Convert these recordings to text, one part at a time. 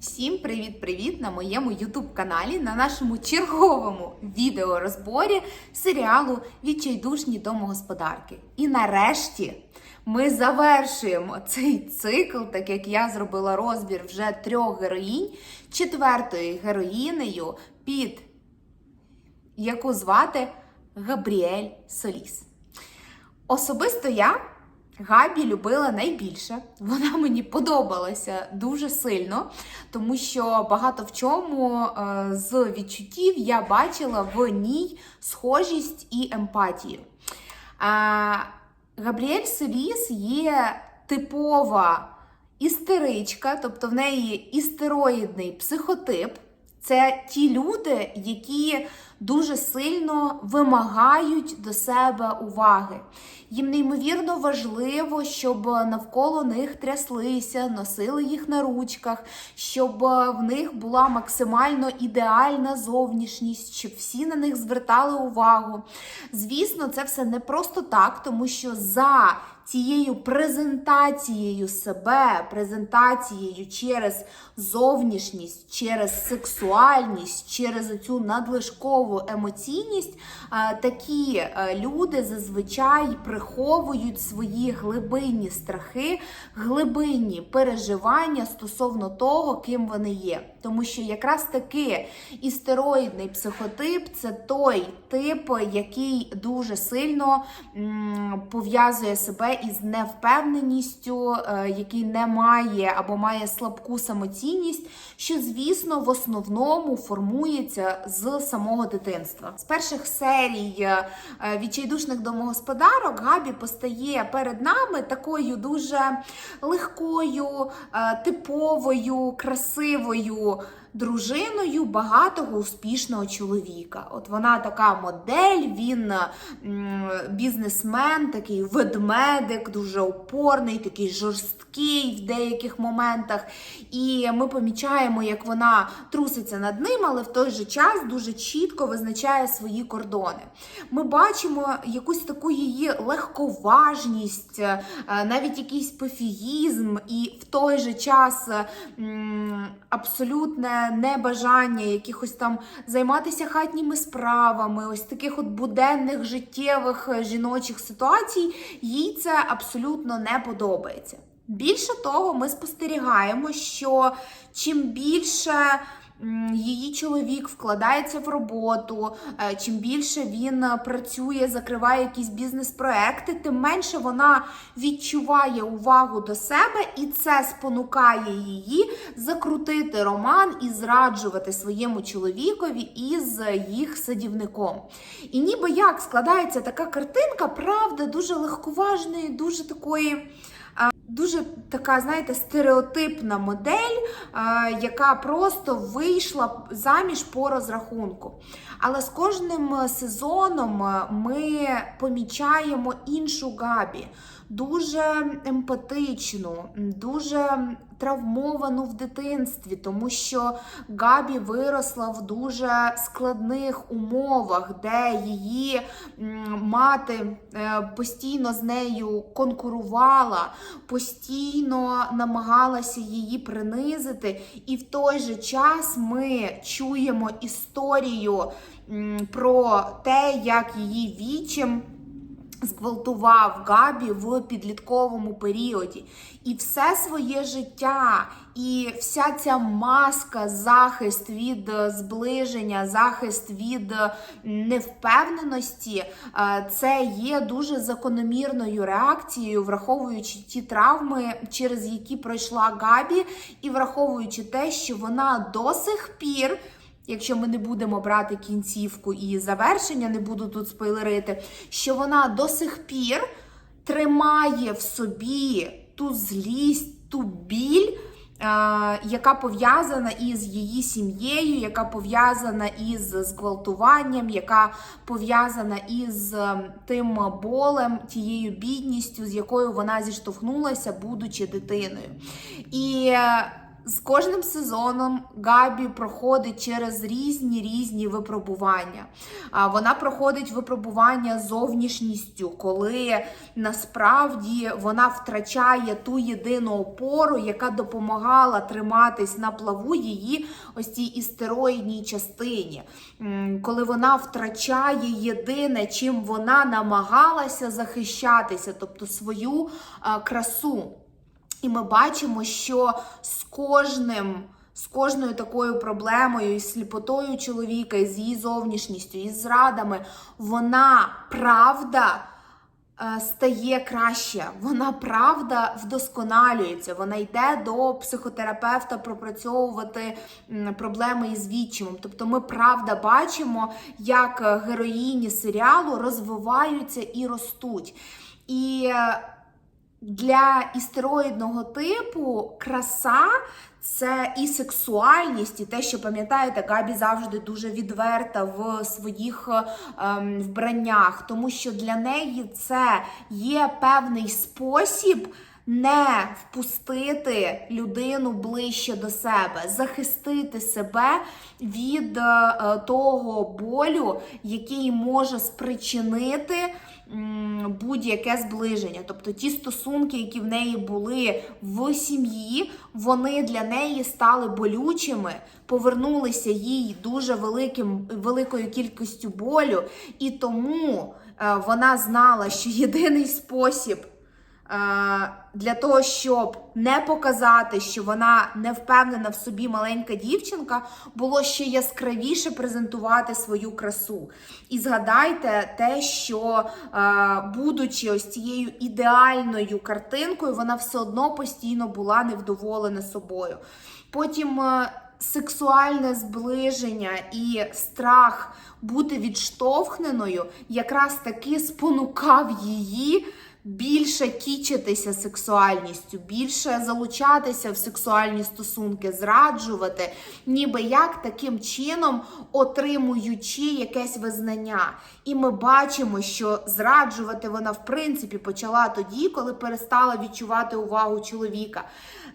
Всім привіт-привіт на моєму YouTube каналі на нашому черговому відеорозборі серіалу Відчайдушні домогосподарки. І нарешті ми завершуємо цей цикл, так як я зробила розбір вже трьох героїнь, четвертою героїнею, під яку звати Габріель Соліс. Особисто я Габі любила найбільше. Вона мені подобалася дуже сильно, тому що багато в чому е, з відчуттів я бачила в ній схожість і емпатію. Габріель Селіс є типова істеричка, тобто в неї істероїдний психотип. Це ті люди, які дуже сильно вимагають до себе уваги. Їм неймовірно важливо, щоб навколо них тряслися, носили їх на ручках, щоб в них була максимально ідеальна зовнішність, щоб всі на них звертали увагу. Звісно, це все не просто так, тому що за цією презентацією себе, презентацією через зовнішність, через сексуальність, через цю надлишкову емоційність, такі люди зазвичай приховують свої глибинні страхи, глибинні переживання стосовно того, ким вони є. Тому що якраз таки істероїдний психотип це той тип, який дуже сильно пов'язує себе із невпевненістю, е, який не має або має слабку самоцінність, що, звісно, в основному формується з самого дитинства. З перших серій е, відчайдушних домогосподарок Габі постає перед нами такою дуже легкою, е, типовою, красивою. Дружиною багатого успішного чоловіка. От вона така модель, він бізнесмен, такий ведмедик, дуже опорний, такий жорсткий в деяких моментах. І ми помічаємо, як вона труситься над ним, але в той же час дуже чітко визначає свої кордони. Ми бачимо якусь таку її легковажність, е, навіть якийсь пофігізм, і в той же час абсолютне небажання якихось там займатися хатніми справами, ось таких от буденних життєвих е, жіночих ситуацій, їй це абсолютно не подобається. Більше того, ми спостерігаємо, що чим більше її чоловік вкладається в роботу, е, чим більше він е, працює, закриває якісь бізнес-проекти, тим менше вона відчуває увагу до себе, і це спонукає її закрутити роман і зраджувати своєму чоловікові із їх садівником. І ніби як складається така картинка, правда, дуже легковажної, дуже такої. Дуже така, знаєте, стереотипна модель, а, яка просто вийшла заміж по розрахунку. Але з кожним сезоном е, ми помічаємо іншу Габі, дуже емпатичну, дуже травмовану в дитинстві, тому що Габі виросла в дуже складних умовах, де її мати е, постійно з нею конкурувала, постійно намагалася її принизити, і в той же час ми чуємо історію про те, як її вічим зґвалтував Габі в підлітковому періоді. І все своє життя, і вся ця маска, захист від е, зближення, захист від е, невпевненості, е, це є дуже закономірною реакцією, враховуючи ті травми, через які пройшла Габі, і враховуючи те, що вона до сих пір. Якщо ми не будемо брати кінцівку і завершення, не буду тут спойлерити, що вона до сих пір тримає в собі ту злість, ту біль, е, яка пов'язана із її сім'єю, яка пов'язана із зґвалтуванням, яка пов'язана із е, тим болем, тією бідністю, з якою вона зіштовхнулася, будучи дитиною. І е, з кожним сезоном Габі проходить через різні різні випробування. Вона проходить випробування зовнішністю, коли насправді вона втрачає ту єдину опору, яка допомагала триматись на плаву її ось цій істероїдній частині. Коли вона втрачає єдине, чим вона намагалася захищатися, тобто свою красу. І ми бачимо, що з кожним. З кожною такою проблемою, із сліпотою чоловіка, із її зовнішністю, із зрадами, вона правда е, стає краще, вона правда вдосконалюється, вона йде до психотерапевта пропрацьовувати проблеми із відчимом. Тобто ми правда бачимо, як героїні серіалу розвиваються і ростуть. І е, для істероїдного типу краса це і сексуальність, і те, що пам'ятаєте, Габі завжди дуже відверта в своїх ем, вбраннях, тому що для неї це є певний спосіб. Не впустити людину ближче до себе, захистити себе від е, того болю, який може спричинити будь-яке зближення. Тобто ті стосунки, які в неї були в сім'ї, вони для неї стали болючими, повернулися їй дуже великим, великою кількістю болю, і тому е, вона знала, що єдиний спосіб. Е, Для того, щоб не показати, що вона не впевнена в собі маленька дівчинка, було ще яскравіше презентувати свою красу. І згадайте те, що, е, будучи ось цією ідеальною картинкою, вона все одно постійно була невдоволена собою. Потім е, сексуальне зближення і страх бути відштовхненою якраз таки спонукав її більше кічитися сексуальністю, більше залучатися в сексуальні стосунки, зраджувати, ніби як таким чином отримуючи якесь визнання. І ми бачимо, що зраджувати вона в принципі почала тоді, коли перестала відчувати увагу чоловіка.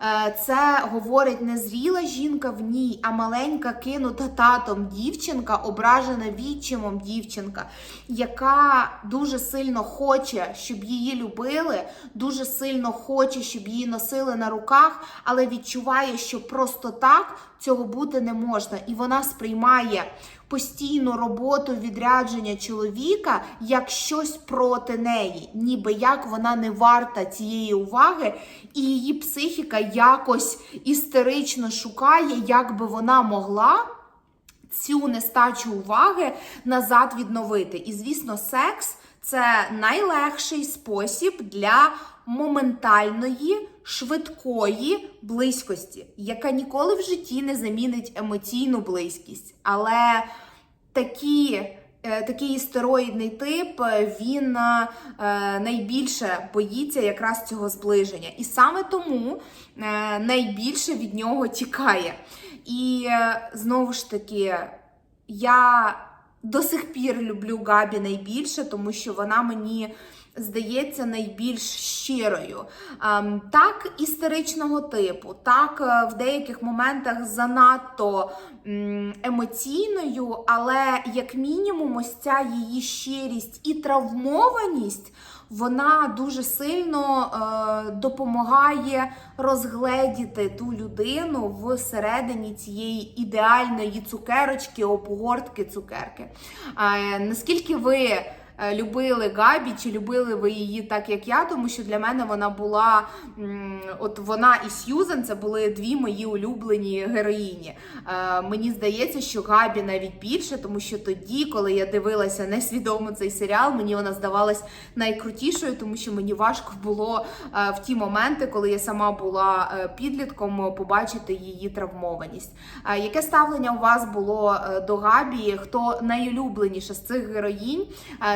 Е, Це говорить не зріла жінка в ній, а маленька кинута татом дівчинка, ображена відчимом дівчинка, яка дуже сильно хоче, щоб її любили, дуже сильно хоче, щоб її носили на руках, але відчуває, що просто так цього бути не можна. І вона сприймає постійну роботу відрядження чоловіка як щось проти неї, ніби як вона не варта цієї уваги, і її психіка якось істерично шукає, як би вона могла. Цю нестачу уваги назад відновити. І, звісно, секс це найлегший спосіб для моментальної, швидкої близькості, яка ніколи в житті не замінить емоційну близькість. Але такі. е, Такий істероїдний тип, е, він е, найбільше боїться якраз цього зближення. І саме тому найбільше від нього тікає. І знову ж таки, я до сих пір люблю Габі найбільше, тому що вона мені здається найбільш щирою. Ем, Так, істеричного типу, так, е, в деяких моментах занадто емоційною, але як мінімум, ось ця її щирість і травмованість. Вона дуже сильно е, допомагає розгледіти ту людину всередині цієї ідеальної цукерочки, обгортки цукерки. Е, наскільки ви любили Габі, чи любили ви її так, як я, тому що для мене вона була от вона і Сьюзен це були дві мої улюблені героїні. Е, мені здається, що Габі навіть більше, тому що тоді, коли я дивилася несвідомо цей серіал, мені вона здавалась найкрутішою, тому що мені важко було е, в ті моменти, коли я сама була е, підлітком, побачити її травмованість. Е, яке ставлення у вас було е, до Габі? Хто найулюбленіша з цих героїнь?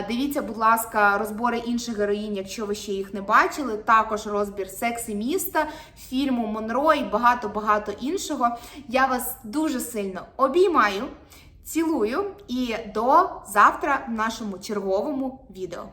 Дивіться, будь ласка, розбори інших героїнь, якщо ви ще їх не бачили. Також розбір секси міста, фільму Монро і багато-багато іншого. Я вас дуже сильно обіймаю, цілую і до завтра в нашому черговому відео.